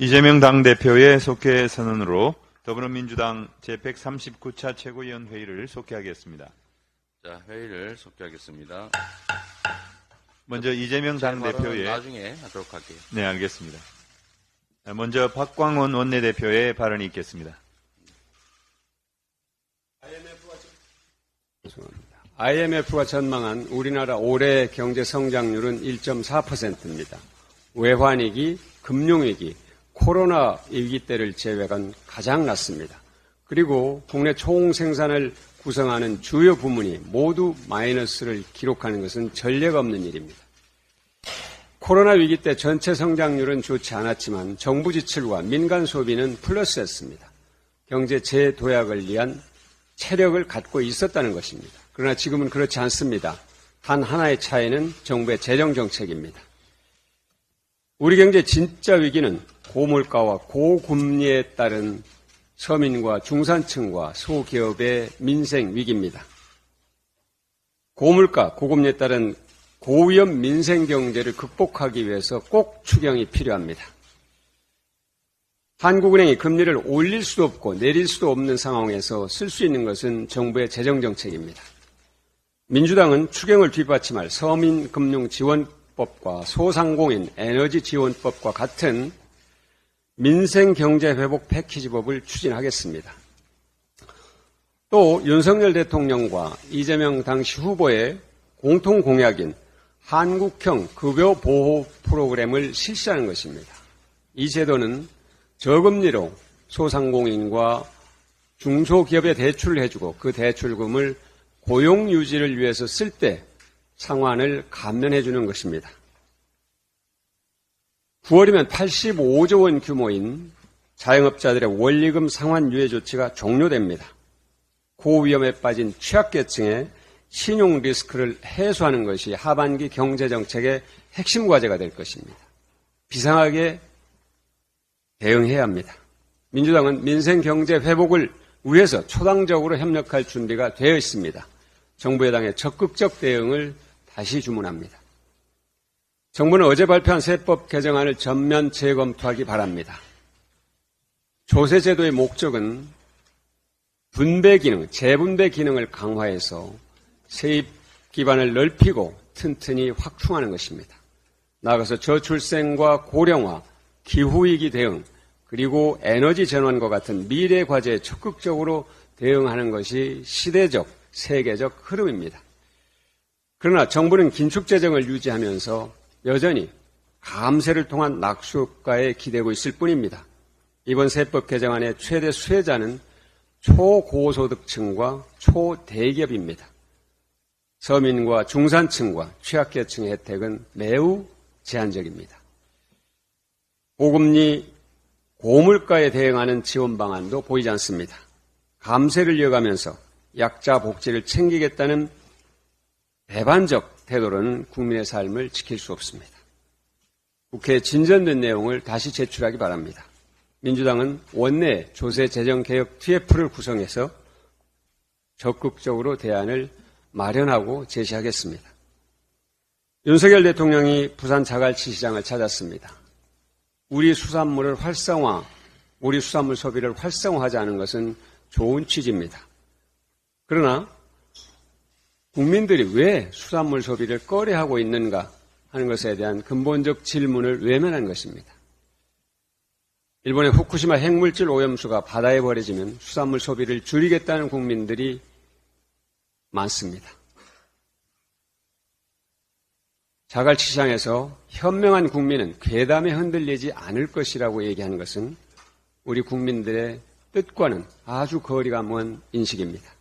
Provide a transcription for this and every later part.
이재명 당대표의 속회 선언으로 더불어민주당 제139차 최고위원 회의를 속회하겠습니다. 자, 회의를 속개하겠습니다. 먼저 이재명 당대표의 나중에 하도록 할게요. 네 알겠습니다. 먼저 박광원 원내대표의 발언이 있겠습니다. IMF가 전망한 우리나라 올해 경제 성장률은 1.4%입니다. 외환위기, 금융위기, 코로나 위기 때를 제외한 가장 낮습니다. 그리고 국내 총 생산을 구성하는 주요 부문이 모두 마이너스를 기록하는 것은 전례가 없는 일입니다. 코로나 위기 때 전체 성장률은 좋지 않았지만 정부 지출과 민간 소비는 플러스였습니다. 경제 재도약을 위한 체력을 갖고 있었다는 것입니다. 그러나 지금은 그렇지 않습니다. 단 하나의 차이는 정부의 재정 정책입니다. 우리 경제 진짜 위기는 고물가와 고금리에 따른 서민과 중산층과 소기업의 민생 위기입니다. 고물가, 고금리에 따른 고위험 민생 경제를 극복하기 위해서 꼭 추경이 필요합니다. 한국은행이 금리를 올릴 수도 없고 내릴 수도 없는 상황에서 쓸 수 있는 것은 정부의 재정 정책입니다. 민주당은 추경을 뒷받침할 서민금융지원법과 소상공인 에너지지원법과 같은 민생 경제 회복 패키지법을 추진하겠습니다. 또 윤석열 대통령과 이재명 당시 후보의 공통 공약인 한국형 급여 보호 프로그램을 실시하는 것입니다. 이 제도는 저금리로 소상공인과 중소기업에 대출을 해주고 그 대출금을 고용 유지를 위해서 쓸 때 상환을 감면해 주는 것입니다. 9월이면 85조 원 규모인 자영업자들의 원리금 상환 유예 조치가 종료됩니다. 고위험에 빠진 취약계층의 신용 리스크를 해소하는 것이 하반기 경제정책의 핵심 과제가 될 것입니다. 비상하게 대응해야 합니다. 민주당은 민생 경제 회복을 위해서 초당적으로 협력할 준비가 되어 있습니다. 정부 여당의 적극적 대응을 다시 주문합니다. 정부는 어제 발표한 세법 개정안을 전면 재검토하기 바랍니다. 조세제도의 목적은 분배 기능, 재분배 기능을 강화해서 세입 기반을 넓히고 튼튼히 확충하는 것입니다. 나아가서 저출생과 고령화, 기후위기 대응, 그리고 에너지 전환과 같은 미래 과제에 적극적으로 대응하는 것이 시대적, 세계적 흐름입니다. 그러나 정부는 긴축 재정을 유지하면서 여전히 감세를 통한 낙수효과에 기대고 있을 뿐입니다. 이번 세법 개정안의 최대 수혜자는 초고소득층과 초대기업입니다. 서민과 중산층과 취약계층의 혜택은 매우 제한적입니다. 고금리, 고물가에 대응하는 지원 방안도 보이지 않습니다. 감세를 이어가면서 약자 복지를 챙기겠다는 배반적 태도로는 국민의 삶을 지킬 수 없습니다. 국회에 진전된 내용을 다시 제출하기 바랍니다. 민주당은 원내 조세 재정 개혁 TF를 구성해서 적극적으로 대안을 마련하고 제시하겠습니다. 윤석열 대통령이 부산 자갈치 시장을 찾았습니다. 우리 수산물을 활성화, 우리 수산물 소비를 활성화하지 는 것은 좋은 취지입니다. 그러나 국민들이 왜 수산물 소비를 꺼려하고 있는가 하는 것에 대한 근본적 질문을 외면한 것입니다. 일본의 후쿠시마 핵물질 오염수가 바다에 버려지면 수산물 소비를 줄이겠다는 국민들이 많습니다. 자갈치 시장에서 현명한 국민은 괴담에 흔들리지 않을 것이라고 얘기하는 것은 우리 국민들의 뜻과는 아주 거리가 먼 인식입니다.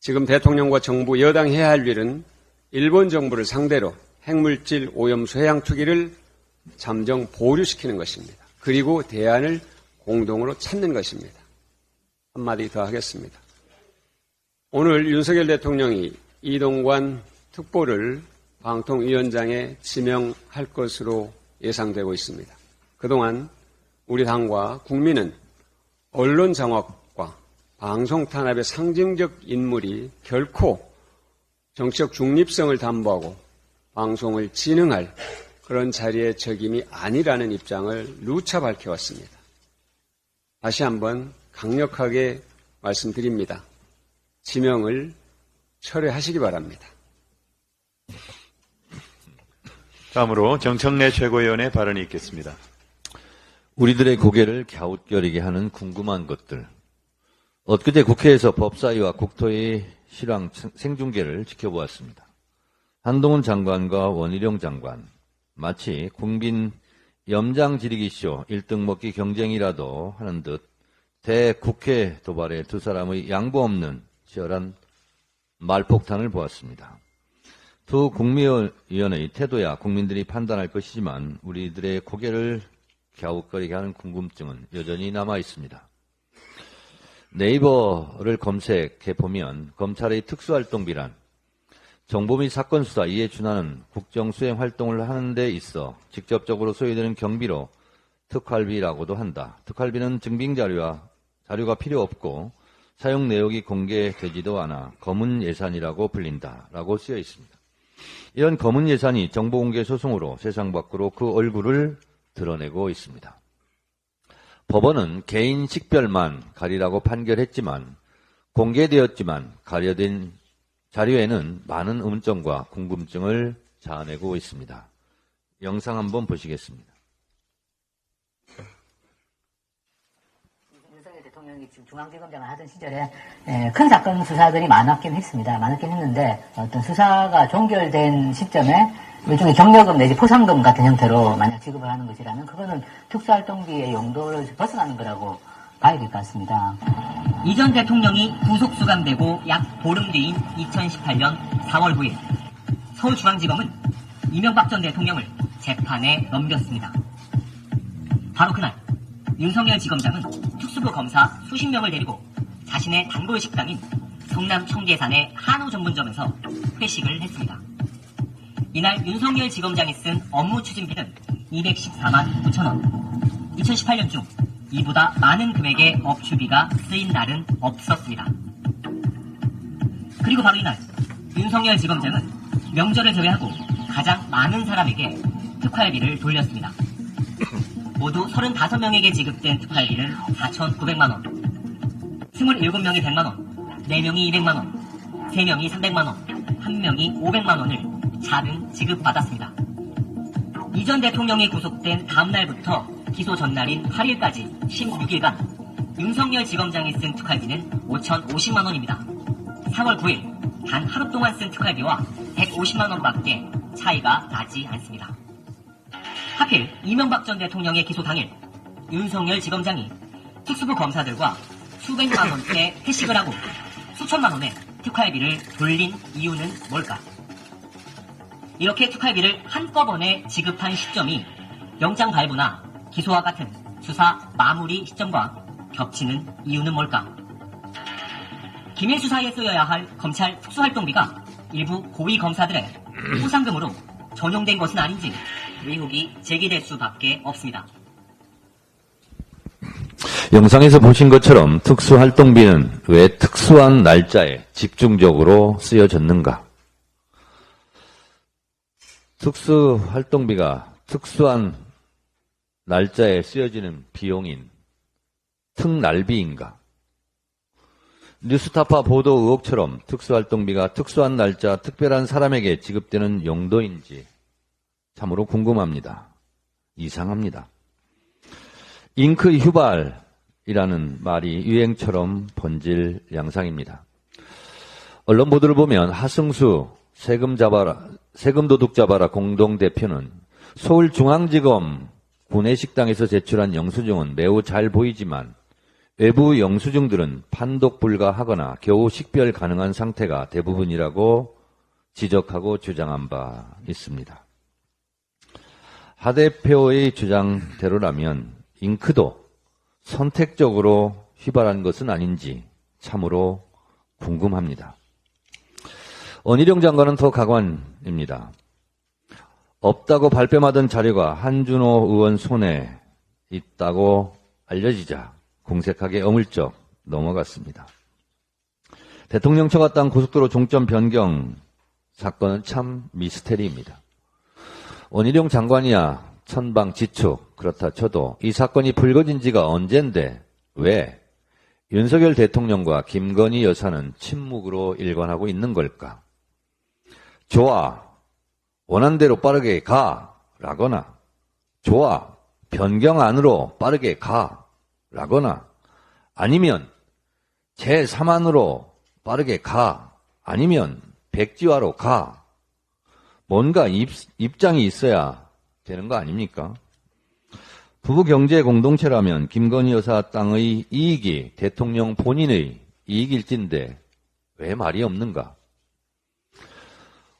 지금 대통령과 정부 여당 해야 할 일은 일본 정부를 상대로 핵물질 오염수 해양 투기를 잠정 보류시키는 것입니다. 그리고 대안을 공동으로 찾는 것입니다. 한마디 더 하겠습니다. 오늘 윤석열 대통령이 이동관 특보를 방통위원장에 지명할 것으로 예상되고 있습니다. 그동안 우리 당과 국민은 언론 장악과 방송 탄압의 상징적 인물이 결코 정치적 중립성을 담보하고 방송을 진흥할 그런 자리의 적임이 아니라는 입장을 누차 밝혀왔습니다. 다시 한번 강력하게 말씀드립니다. 지명을 철회하시기 바랍니다. 다음으로 정청래 최고위원의 발언이 있겠습니다. 우리들의 고개를 갸웃거리게 하는 궁금한 것들. 엊그제 국회에서 법사위와 국토의 실황 생중계를 지켜보았습니다. 한동훈 장관과 원희룡 장관, 마치 국민 염장 지리기 쇼 1등 먹기 경쟁이라도 하는 듯 대국회 도발에 두 사람의 양보 없는 치열한 말폭탄을 보았습니다. 두 국무위원의 태도야 국민들이 판단할 것이지만 우리들의 고개를 갸웃거리게 하는 궁금증은 여전히 남아 있습니다. 네이버를 검색해 보면 검찰의 특수활동비란 정보 및 사건 수사 이에 준하는 국정 수행 활동을 하는 데 있어 직접적으로 소요되는 경비로 특활비라고도 한다. 특활비는 증빙 자료와 자료가 필요 없고 사용 내역이 공개되지도 않아 검은 예산이라고 불린다 라고 쓰여 있습니다. 이런 검은 예산이 정보 공개 소송으로 세상 밖으로 그 얼굴을 드러내고 있습니다. 법원은 개인 식별만 가리라고 판결했지만 공개되었지만 가려진 자료에는 많은 음점과 궁금증을 자아내고 있습니다. 영상 한번 보시겠습니다. 윤석열 대통령이 지금 중앙지검장을 하던 시절에 에, 큰 사건 수사들이 많았긴 했습니다. 많았긴 했는데 어떤 수사가 종결된 시점에 일종의 경력금 내지 포상금 같은 형태로 만약 지급을 하는 것이라면 그거는 특수활동비의 용도를 벗어나는 거라고 봐야 될 것 같습니다. 이 전 대통령이 구속 수감되고 약 보름 뒤인 2018년 4월 9일 서울중앙지검은 이명박 전 대통령을 재판에 넘겼습니다. 바로 그날 윤석열 지검장은 특수부 검사 수십 명을 데리고 자신의 단골 식당인 성남 청계산의 한우 전문점에서 회식을 했습니다. 이날 윤석열 지검장이 쓴 업무 추진비는 214만 9천 원. 2018년 중 이보다 많은 금액의 업추비가 쓰인 날은 없었습니다. 그리고 바로 이날 윤석열 지검장은 명절을 제외하고 가장 많은 사람에게 특활비를 돌렸습니다. 모두 35명에게 지급된 특활비는 4,900만원. 27명이 100만원, 4명이 200만원, 3명이 300만원, 1명이 500만원을 차등 지급받았습니다. 이 전 대통령이 구속된 다음 날부터 기소 전날인 8일까지 16일간 윤석열 지검장이 쓴 특활비는 5,050만 원입니다. 4월 9일 단 하루 동안 쓴 특활비와 150만 원밖에 차이가 나지 않습니다. 하필 이명박 전 대통령의 기소 당일 윤석열 지검장이 특수부 검사들과 수백만 원대 회식을 하고 수천만 원의 특활비를 돌린 이유는 뭘까? 이렇게 특활비를 한꺼번에 지급한 시점이 영장 발부나 기소와 같은 수사 마무리 시점과 겹치는 이유는 뭘까? 기밀 수사에 쓰여야 할 검찰 특수활동비가 일부 고위 검사들의 포상금으로 전용된 것은 아닌지 의혹이 제기될 수밖에 없습니다. 영상에서 보신 것처럼 특수활동비는 왜 특수한 날짜에 집중적으로 쓰여졌는가? 특수활동비가 특수한 날짜에 쓰여지는 비용인 특날비인가? 뉴스타파 보도 의혹처럼 특수활동비가 특수한 날짜, 특별한 사람에게 지급되는 용도인지 참으로 궁금합니다. 이상합니다. 잉크 휴발이라는 말이 유행처럼 번질 양상입니다. 언론 보도를 보면 하승수 세금 잡아라, 세금 도둑 잡아라 공동대표는 서울중앙지검 구내식당에서 제출한 영수증은 매우 잘 보이지만 외부 영수증들은 판독 불가하거나 겨우 식별 가능한 상태가 대부분이라고 지적하고 주장한 바 있습니다. 하 대표의 주장대로라면 잉크도 선택적으로 휘발한 것은 아닌지 참으로 궁금합니다. 원희룡 장관은 더 가관입니다. 없다고 발뺌하던 자료가 한준호 의원 손에 있다고 알려지자 공색하게 어물쩍 넘어갔습니다. 대통령 처가 땅 고속도로 종점 변경 사건은 참 미스테리입니다. 원희룡 장관이야 천방 지축 그렇다 쳐도 이 사건이 불거진 지가 언젠데 왜 윤석열 대통령과 김건희 여사는 침묵으로 일관하고 있는 걸까? 좋아. 원한 대로 빠르게 가 라거나. 좋아. 변경 안으로 빠르게 가 라거나. 아니면 제3안으로 빠르게 가. 아니면 백지화로 가. 뭔가 입, 입장이 있어야 되는 거 아닙니까? 부부 경제 공동체라면 김건희 여사 땅의 이익이 대통령 본인의 이익일진데 왜 말이 없는가?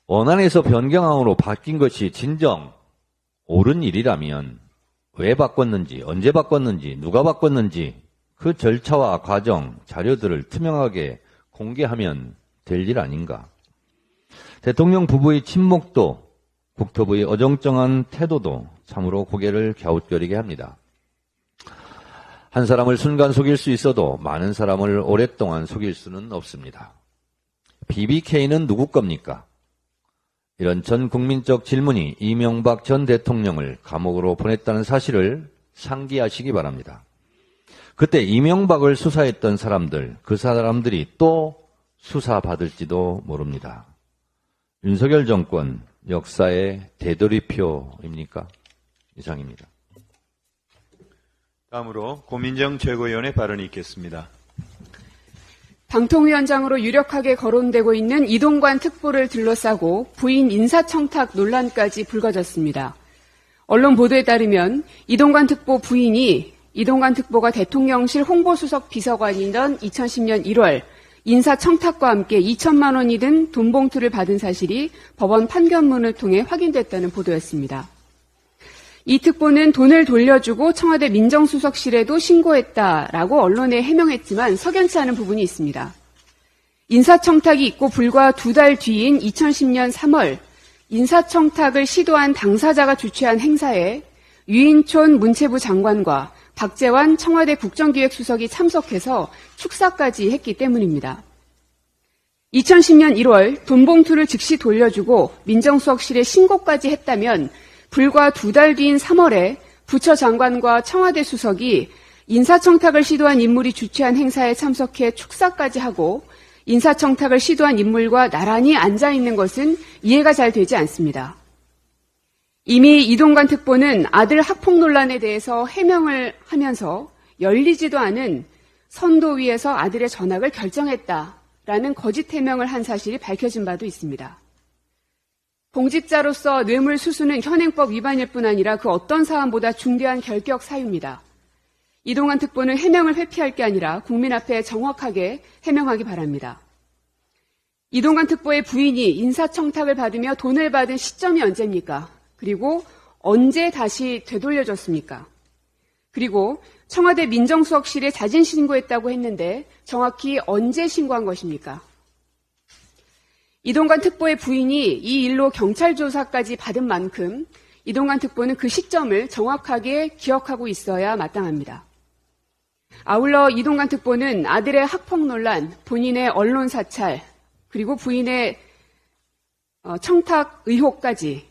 원안에서 변경안으로 바뀐 것이 진정 옳은 일이라면 왜 바꿨는지, 언제 바꿨는지, 누가 바꿨는지 그 절차와 과정, 자료들을 투명하게 공개하면 될 일 아닌가? 대통령 부부의 침묵도 국토부의 어정쩡한 태도도 참으로 고개를 갸웃거리게 합니다. 한 사람을 순간 속일 수 있어도 많은 사람을 오랫동안 속일 수는 없습니다. BBK는 누구 겁니까? 이런 전 국민적 질문이 이명박 전 대통령을 감옥으로 보냈다는 사실을 상기하시기 바랍니다. 그때 이명박을 수사했던 사람들, 그 사람들이 또 수사받을지도 모릅니다. 윤석열 정권 역사의 되돌이표입니까? 이상입니다. 다음으로 고민정 최고위원의 발언이 있겠습니다. 방통위원장으로 유력하게 거론되고 있는 이동관 특보를 둘러싸고 부인 인사청탁 논란까지 불거졌습니다. 언론 보도에 따르면 이동관 특보 부인이 이동관 특보가 대통령실 홍보수석 비서관이던 2010년 1월 인사청탁과 함께 2천만 원이 든 돈 봉투를 받은 사실이 법원 판결문을 통해 확인됐다는 보도였습니다. 이 특보는 돈을 돌려주고 청와대 민정수석실에도 신고했다라고 언론에 해명했지만 석연치 않은 부분이 있습니다. 인사청탁이 있고 불과 두 달 뒤인 2010년 3월 인사청탁을 시도한 당사자가 주최한 행사에 유인촌 문체부 장관과 박재완 청와대 국정기획수석이 참석해서 축사까지 했기 때문입니다. 2010년 1월 돈 봉투를 즉시 돌려주고 민정수석실에 신고까지 했다면 불과 두 달 뒤인 3월에 부처 장관과 청와대 수석이 인사청탁을 시도한 인물이 주최한 행사에 참석해 축사까지 하고 인사청탁을 시도한 인물과 나란히 앉아 있는 것은 이해가 잘 되지 않습니다. 이미 이동관 특보는 아들 학폭 논란에 대해서 해명을 하면서 열리지도 않은 선도 위에서 아들의 전학을 결정했다라는 거짓 해명을 한 사실이 밝혀진 바도 있습니다. 공직자로서 뇌물 수수는 현행법 위반일 뿐 아니라 그 어떤 사안보다 중대한 결격 사유입니다. 이동환 특보는 해명을 회피할 게 아니라 국민 앞에 정확하게 해명하기 바랍니다. 이동관 특보의 부인이 인사청탁을 받으며 돈을 받은 시점이 언제입니까? 그리고 언제 다시 되돌려줬습니까? 그리고 청와대 민정수석실에 자진 신고했다고 했는데 정확히 언제 신고한 것입니까? 이동관 특보의 부인이 이 일로 경찰 조사까지 받은 만큼 이동관 특보는 그 시점을 정확하게 기억하고 있어야 마땅합니다. 아울러 이동관 특보는 아들의 학폭 논란, 본인의 언론 사찰, 그리고 부인의 어, 청탁 의혹까지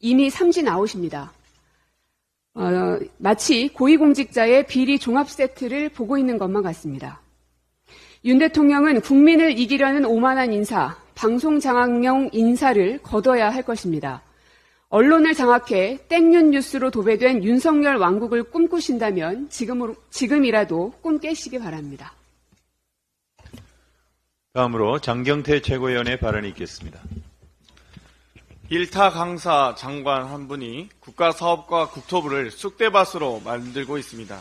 이미 삼진 아웃입니다. 어, 마치 고위공직자의 비리 종합 세트를 보고 있는 것만 같습니다. 윤 대통령은 국민을 이기려는 오만한 인사, 방송 장악용 인사를 거둬야 할 것입니다. 언론을 장악해 땡윤 뉴스로 도배된 윤석열 왕국을 꿈꾸신다면 지금으로, 지금이라도 꿈 깨시기 바랍니다. 다음으로 장경태 최고위원의 발언이 있겠습니다. 일타 강사 장관 한 분이 국가사업과 국토부를 쑥대밭으로 만들고 있습니다.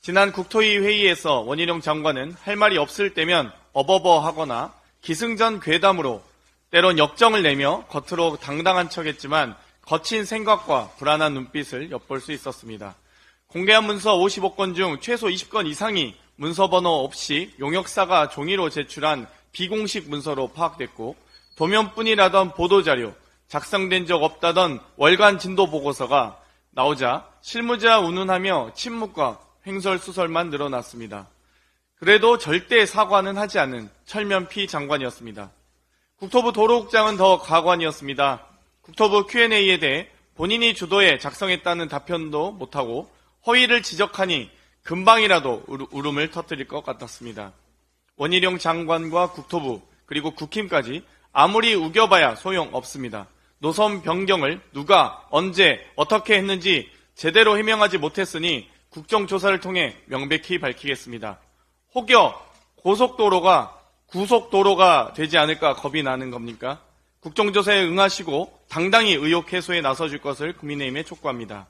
지난 국토위 회의에서 원희룡 장관은 할 말이 없을 때면 어버버 하거나 기승전 괴담으로 때론 역정을 내며 겉으로 당당한 척했지만 거친 생각과 불안한 눈빛을 엿볼 수 있었습니다. 공개한 문서 55건 중 최소 20건 이상이 문서 번호 없이 용역사가 종이로 제출한 비공식 문서로 파악됐고 도면뿐이라던 보도자료, 작성된 적 없다던 월간 진도 보고서가 나오자 실무자 운운하며 침묵과 횡설수설만 늘어났습니다. 그래도 절대 사과는 하지 않은 철면피 장관이었습니다. 국토부 도로국장은 더 가관이었습니다. 국토부 Q&A에 대해 본인이 주도해 작성했다는 답변도 못하고 허위를 지적하니 금방이라도 울- 울음을 터뜨릴 것 같았습니다. 원희룡 장관과 국토부 그리고 국힘까지 아무리 우겨봐야 소용없습니다. 노선 변경을 누가 언제 어떻게 했는지 제대로 해명하지 못했으니 국정조사를 통해 명백히 밝히겠습니다. 혹여 고속도로가 구속도로가 되지 않을까 겁이 나는 겁니까? 국정조사에 응하시고 당당히 의혹 해소에 나서줄 것을 국민의힘에 촉구합니다.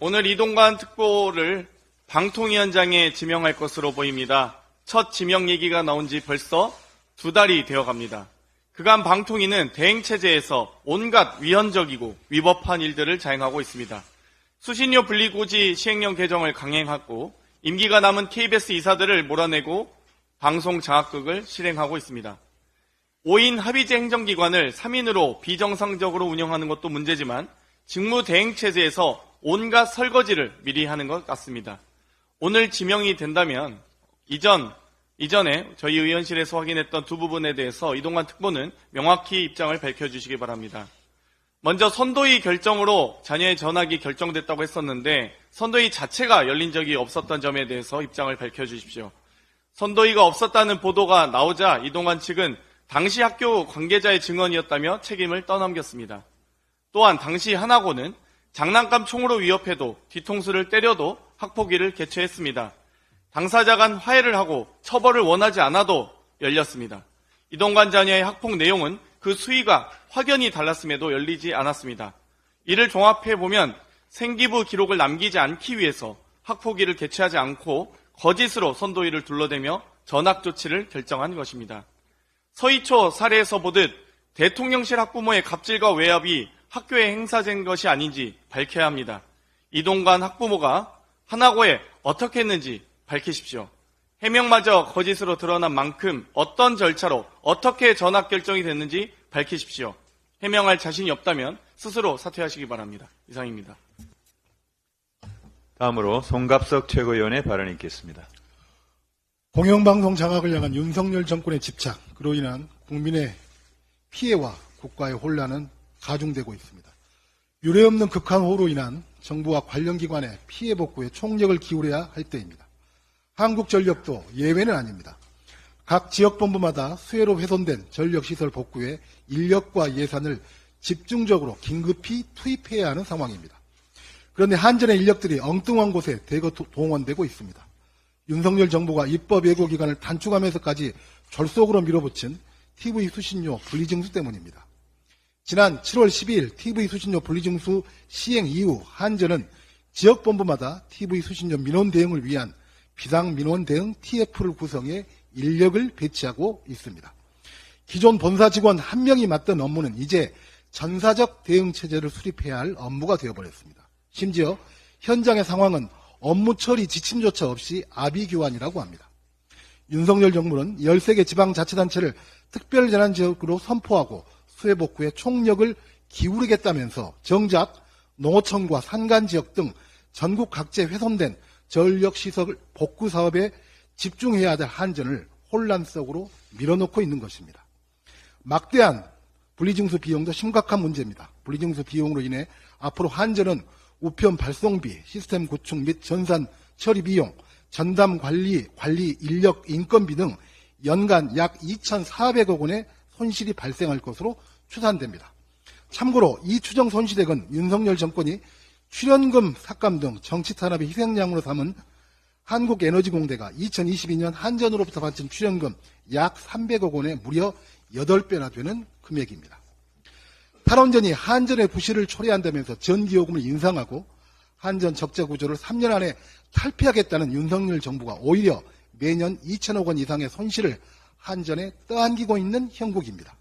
오늘 이동관 특보를 방통위원장에 지명할 것으로 보입니다. 첫 지명 얘기가 나온 지 벌써 두 달이 되어 갑니다. 그간 방통위는 대행체제에서 온갖 위헌적이고 위법한 일들을 자행하고 있습니다. 수신료 분리고지 시행령 개정을 강행하고 임기가 남은 KBS 이사들을 몰아내고 방송 장악극을 실행하고 있습니다. 5인 합의제 행정기관을 3인으로 비정상적으로 운영하는 것도 문제지만 직무 대행 체제에서 온갖 설거지를 미리 하는 것 같습니다. 오늘 지명이 된다면 이전 이전에 저희 의원실에서 확인했던 두 부분에 대해서 이동관 특보는 명확히 입장을 밝혀주시기 바랍니다. 먼저 선도위 결정으로 자녀의 전학이 결정됐다고 했었는데 선도위 자체가 열린 적이 없었던 점에 대해서 입장을 밝혀주십시오. 선도위가 없었다는 보도가 나오자 이동관 측은 당시 학교 관계자의 증언이었다며 책임을 떠넘겼습니다. 또한 당시 하나고는 장난감 총으로 위협해도 뒤통수를 때려도 학폭위를 개최했습니다. 당사자 간 화해를 하고 처벌을 원하지 않아도 열렸습니다. 이동관 자녀의 학폭 내용은 그 수위가 확연히 달랐음에도 열리지 않았습니다. 이를 종합해 보면 생기부 기록을 남기지 않기 위해서 학폭위를 개최하지 않고 거짓으로 선도위를 둘러대며 전학 조치를 결정한 것입니다. 서희초 사례에서 보듯 대통령실 학부모의 갑질과 외압이 학교에 행사된 것이 아닌지 밝혀야 합니다. 이동관 학부모가 하나고에 어떻게 했는지 밝히십시오. 해명마저 거짓으로 드러난 만큼 어떤 절차로 어떻게 전학 결정이 됐는지 밝히십시오. 해명할 자신이 없다면 스스로 사퇴하시기 바랍니다. 이상입니다. 다음으로 송갑석 최고위원의 발언이 있겠습니다. 공영방송 장악을 향한 윤석열 정권의 집착, 그로 인한 국민의 피해와 국가의 혼란은 가중되고 있습니다. 유례없는 극한 호로 인한 정부와 관련 기관의 피해 복구에 총력을 기울여야 할 때입니다. 한국전력도 예외는 아닙니다. 각 지역본부마다 수해로 훼손된 전력시설 복구에 인력과 예산을 집중적으로 긴급히 투입해야 하는 상황입니다. 그런데 한전의 인력들이 엉뚱한 곳에 대거 도- 동원되고 있습니다. 윤석열 정부가 입법 예고 기간을 단축하면서까지 졸속으로 밀어붙인 TV 수신료 분리징수 때문입니다. 지난 7월 12일 TV 수신료 분리징수 시행 이후 한전은 지역본부마다 TV 수신료 민원 대응을 위한 비상민원 대응 TF를 구성해 인력을 배치하고 있습니다. 기존 본사 직원 한 명이 맡던 업무는 이제 전사적 대응 체제를 수립해야 할 업무가 되어버렸습니다. 심지어 현장의 상황은 업무 처리 지침조차 없이 아비규환이라고 합니다. 윤석열 정부는 13개 지방자치단체를 특별재난지역으로 선포하고 수해 복구에 총력을 기울이겠다면서 정작 농어촌과 산간 지역 등 전국 각지에 훼손된 전력시설 복구 사업에 집중해야 될 한전을 혼란 속으로 밀어넣고 있는 것입니다. 막대한 분리징수 비용도 심각한 문제입니다. 분리징수 비용으로 인해 앞으로 한전은 우편 발송비, 시스템 구축 및 전산 처리 비용, 전담 관리, 관리 인력 인건비 등 연간 약 2,400억 원의 손실이 발생할 것으로 추산됩니다. 참고로 이 추정 손실액은 윤석열 정권이 출연금 삭감 등 정치 탄압의 희생양으로 삼은 한국에너지공대가 2022년 한전으로부터 받은 출연금 약 300억 원의 무려 8배나 되는 금액입니다. 탈원전이 한전의 부실을 초래한다면서 전기요금을 인상하고 한전 적자 구조를 3년 안에 탈피하겠다는 윤석열 정부가 오히려 매년 2천억 원 이상의 손실을 한전에 떠안기고 있는 형국입니다.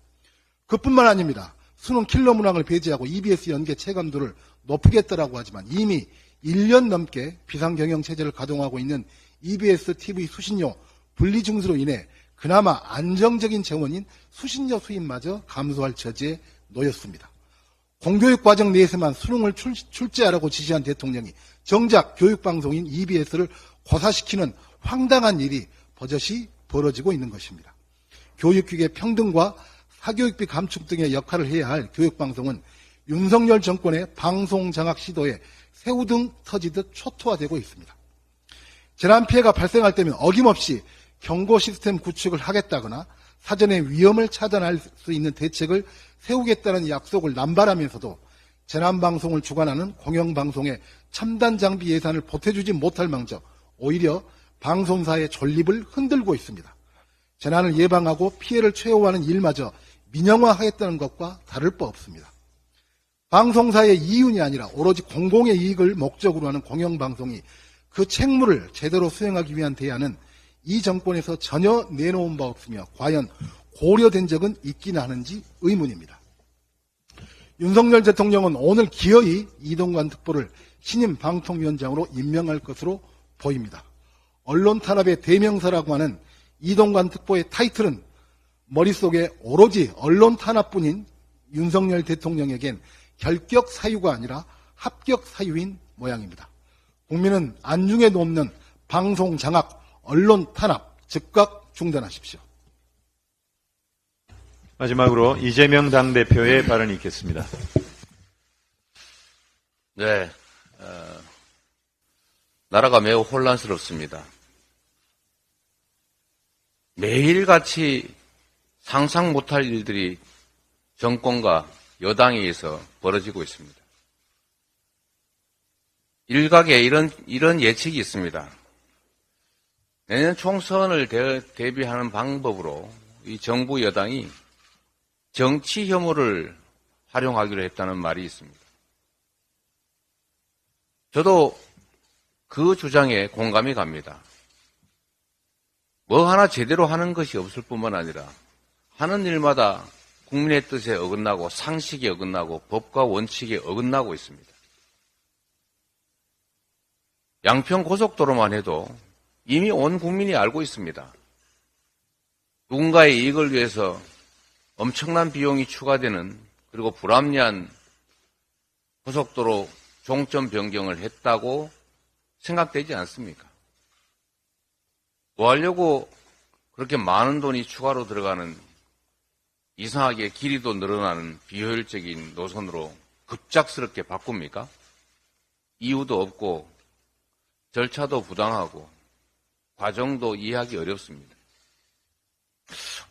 그뿐만 아닙니다. 수능 킬러 문항을 배제하고 EBS 연계 체감도를 높이겠다라고 하지만 이미 1년 넘게 비상경영 체제를 가동하고 있는 EBS TV 수신료 분리증수로 인해 그나마 안정적인 재원인 수신료 수입마저 감소할 처지에 놓였습니다. 공교육 과정 내에서만 수능을 출, 출제하라고 지시한 대통령이 정작 교육방송인 EBS를 고사시키는 황당한 일이 버젓이 벌어지고 있는 것입니다. 교육기계 평등과 사교육비 감축 등의 역할을 해야 할 교육방송은 윤석열 정권의 방송 장악 시도에 새우등 터지듯 초토화되고 있습니다. 재난 피해가 발생할 때면 어김없이 경고 시스템 구축을 하겠다거나 사전에 위험을 차단할 수 있는 대책을 세우겠다는 약속을 남발하면서도 재난방송을 주관하는 공영방송의 첨단 장비 예산을 보태주지 못할 망정 오히려 방송사의 존립을 흔들고 있습니다. 재난을 예방하고 피해를 최소화하는 일마저 민영화하겠다는 것과 다를 바 없습니다. 방송사의 이윤이 아니라 오로지 공공의 이익을 목적으로 하는 공영방송이 그 책무를 제대로 수행하기 위한 대안은 이 정권에서 전혀 내놓은 바 없으며 과연 고려된 적은 있기나 하는지 의문입니다. 윤석열 대통령은 오늘 기어이 이동관 특보를 신임 방통위원장으로 임명할 것으로 보입니다. 언론 탄압의 대명사라고 하는 이동관 특보의 타이틀은 머릿속에 오로지 언론 탄압뿐인 윤석열 대통령에겐 결격 사유가 아니라 합격 사유인 모양입니다. 국민은 안중에도 없는 방송 장악, 언론 탄압 즉각 중단하십시오. 마지막으로 이재명 당대표의 발언이 있겠습니다. 네, 어, 나라가 매우 혼란스럽습니다. 매일같이 상상 못할 일들이 정권과 여당에 의해서 벌어지고 있습니다. 일각에 이런, 이런 예측이 있습니다. 내년 총선을 대, 대비하는 방법으로 이 정부 여당이 정치 혐오를 활용하기로 했다는 말이 있습니다. 저도 그 주장에 공감이 갑니다. 뭐 하나 제대로 하는 것이 없을 뿐만 아니라 하는 일마다 국민의 뜻에 어긋나고 상식에 어긋나고 법과 원칙에 어긋나고 있습니다. 양평 고속도로만 해도 이미 온 국민이 알고 있습니다. 누군가의 이익을 위해서 엄청난 비용이 추가되는 그리고 불합리한 고속도로 종점 변경을 했다고 생각되지 않습니까? 뭐 하려고 그렇게 많은 돈이 추가로 들어가는 이상하게 길이도 늘어나는 비효율적인 노선으로 급작스럽게 바꿉니까? 이유도 없고 절차도 부당하고 과정도 이해하기 어렵습니다.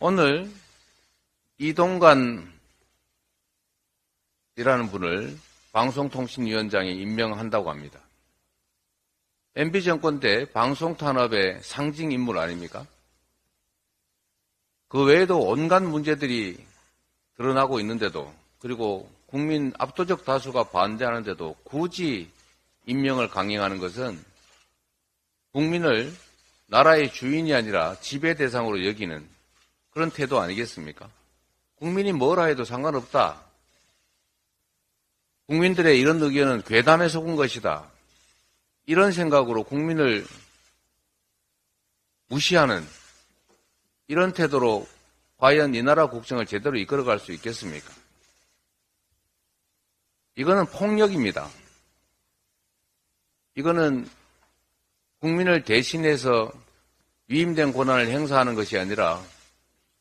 오늘 이동관이라는 분을 방송통신위원장에 임명한다고 합니다. MB 정권 때 방송 탄압의 상징 인물 아닙니까? 그 외에도 온갖 문제들이 드러나고 있는데도 그리고 국민 압도적 다수가 반대하는데도 굳이 임명을 강행하는 것은 국민을 나라의 주인이 아니라 지배 대상으로 여기는 그런 태도 아니겠습니까? 국민이 뭐라 해도 상관없다. 국민들의 이런 의견은 괴담에 속은 것이다. 이런 생각으로 국민을 무시하는 이런 태도로 과연 이 나라 국정을 제대로 이끌어갈 수 있겠습니까? 이거는 폭력입니다. 이거는 국민을 대신해서 위임된 권한을 행사하는 것이 아니라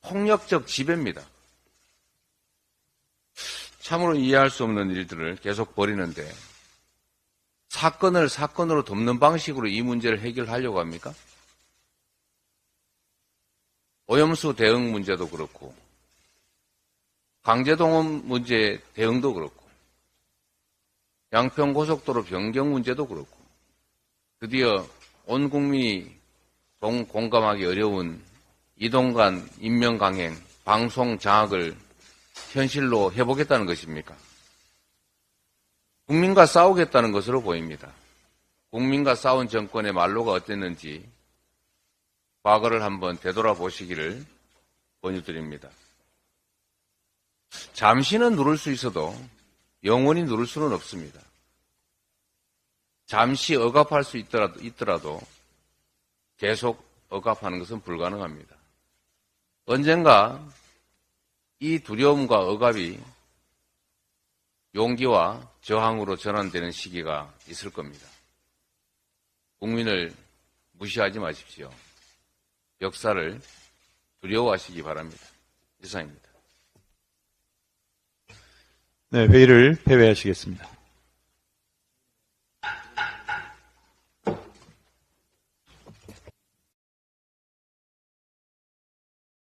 폭력적 지배입니다. 참으로 이해할 수 없는 일들을 계속 벌이는데 사건을 사건으로 덮는 방식으로 이 문제를 해결하려고 합니까? 오염수 대응 문제도 그렇고 강제동원 문제 대응도 그렇고 양평 고속도로 변경 문제도 그렇고 드디어 온 국민이 동, 공감하기 어려운 이동간 인명 강행 방송 장악을 현실로 해보겠다는 것입니까? 국민과 싸우겠다는 것으로 보입니다. 국민과 싸운 정권의 말로가 어땠는지 과거를 한번 되돌아보시기를 권유드립니다. 잠시는 누를 수 있어도 영원히 누를 수는 없습니다. 잠시 억압할 수 있더라도, 있더라도 계속 억압하는 것은 불가능합니다. 언젠가 이 두려움과 억압이 용기와 저항으로 전환되는 시기가 있을 겁니다. 국민을 무시하지 마십시오. 역사를 두려워하시기 바랍니다. 이상입니다. 네, 회의를 폐회하시겠습니다.